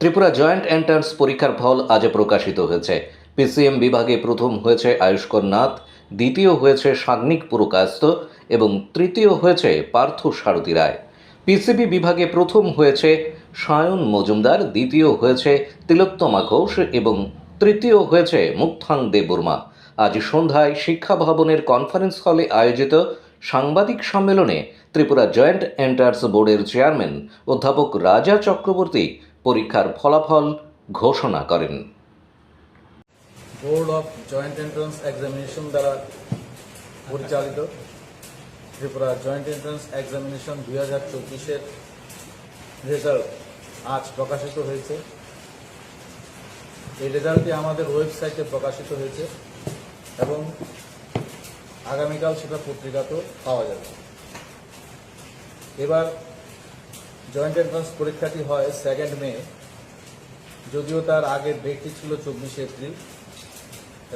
Tripura joint entrance পরীক্ষার ফল আজ প্রকাশিত হয়েছে। পিসিএম বিভাগে প্রথম হয়েছে আয়ুষ্কর নাথ, দ্বিতীয় হয়েছে সাগ্নিক পুরকায়স্থ এবং তৃতীয় হয়েছে পার্থ সারথী রায়। পিসিবি বিভাগে প্রথম হয়েছে সায়ন মজুমদার, দ্বিতীয় হয়েছে তিলোত্তমা ঘোষ এবং তৃতীয় হয়েছে মুক্থাং দেববর্মা আজ সন্ধ্যায় শিক্ষা ভবনের কনফারেন্স হলে আয়োজিত সাংবাদিক সম্মেলনে ত্রিপুরা জয়েন্ট এন্ট্রান্স বোর্ডের চেয়ারম্যান অধ্যাপক রাজা চক্রবর্তী পরীক্ষার ফলাফল ঘোষণা করেন। Board of joint entrance examination দ্বারা পরিচালিত ত্রিপুরা জয়েন্ট এন্ট্রান্স এক্সামিনেশন দুই হাজার চব্বিশের রেজাল্ট আজ প্রকাশিত হয়েছে। এই রেজাল্টটি আমাদের ওয়েবসাইটে প্রকাশিত হয়েছে এবং আগামীকাল সেটা পত্রিকাতেও পাওয়া যাবে। এবার জয়েন্ট এন্ট্রান্স পরীক্ষাটি হয় সেকেন্ড মে যদিও তার আগের ডেটটি ছিল চব্বিশে এপ্রিল।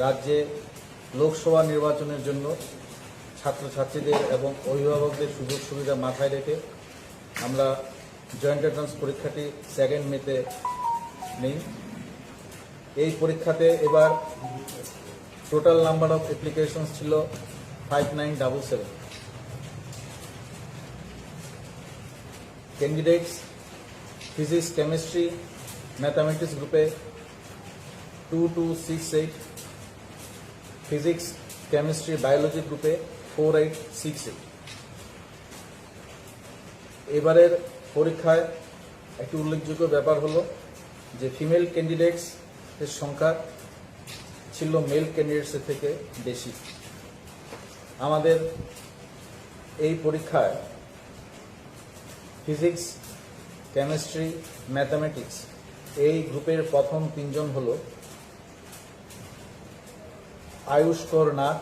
রাজ্যে লোকসভা নির্বাচনের জন্য ছাত্রছাত্রীদের এবং অভিভাবকদের সুযোগ সুবিধা মাথায় রেখে আমরা জয়েন্ট এন্ট্রান্স পরীক্ষাটি সেকেন্ড মেতে নেই। এই পরীক্ষাতে এবার টোটাল নাম্বার অফ অ্যাপ্লিকেশন ছিল ফাইভ নাইন ডাবল সেভেন গ্রুপে two two six eight physics chemistry biology গ্রুপে ফোর এইট সিক্স এইট এবারের পরীক্ষায় একটি উল্লেখযোগ্য ব্যাপার হলো যে ফিমেল ক্যান্ডিডেটস এর সংখ্যা ছিল মেল ক্যান্ডিডেটসের থেকে বেশি। আমাদের এই পরীক্ষায় ফিজিক্স, কেমিস্ট্রি, ম্যাথামেটিক্স এই গ্রুপের প্রথম তিনজন হল আয়ুষ্কর নাথ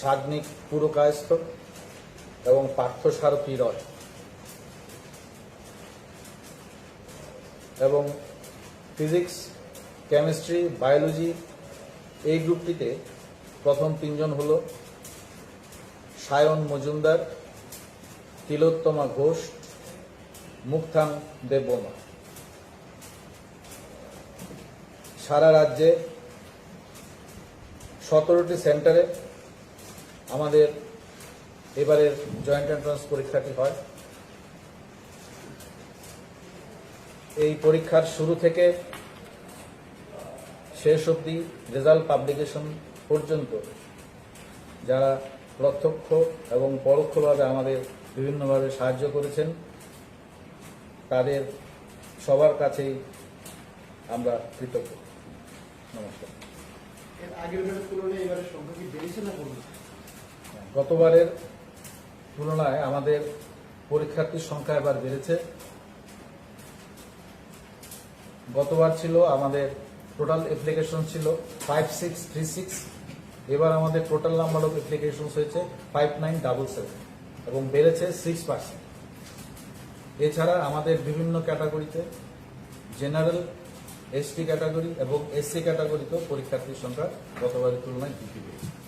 সাগ্নিক পুরকায়স্থ এবং পার্থ সারথী রয়। এবং ফিজিক্স, কেমিস্ট্রি, বায়োলজি এই গ্রুপটিতে প্রথম তিনজন হল সায়ন মজুমদার তিলোত্তমা ঘোষ, মুক্তাং দেববর্মা। সারা রাজ্যে সতেরোটি সেন্টারে আমাদের এবারের জয়েন্ট এন্ট্রান্স পরীক্ষাটি হয়। এই পরীক্ষার শুরু থেকে শেষ অবধি রেজাল্ট পাবলিকেশন পর্যন্ত যারা প্রত্যক্ষ এবং পরোক্ষভাবে আমাদের বিভিন্নভাবে সাহায্য করেছেন। তাদের সবার কাছেই আমরা কৃতজ্ঞ। নমস্কার। গতবারের তুলনায় আমাদের পরীক্ষার্থীর সংখ্যা এবার বেড়েছে। গতবার ছিল আমাদের টোটাল অ্যাপ্লিকেশন ছিল ফাইভ সিক্স থ্রি সিক্স এবার আমাদের টোটাল নাম্বার অফ অ্যাপ্লিকেশন হয়েছে ফাইভ নাইন ডাবল সেভেন এবং বেড়েছে সিক্স পার্সেন্ট এছাড়া আমাদের বিভিন্ন ক্যাটাগরিতে জেনারেল এসটি ক্যাটাগরি এবং এসসি ক্যাটাগরিতেও পরীক্ষার্থীর সংখ্যা গতবারের তুলনায় বৃদ্ধি পেয়েছে।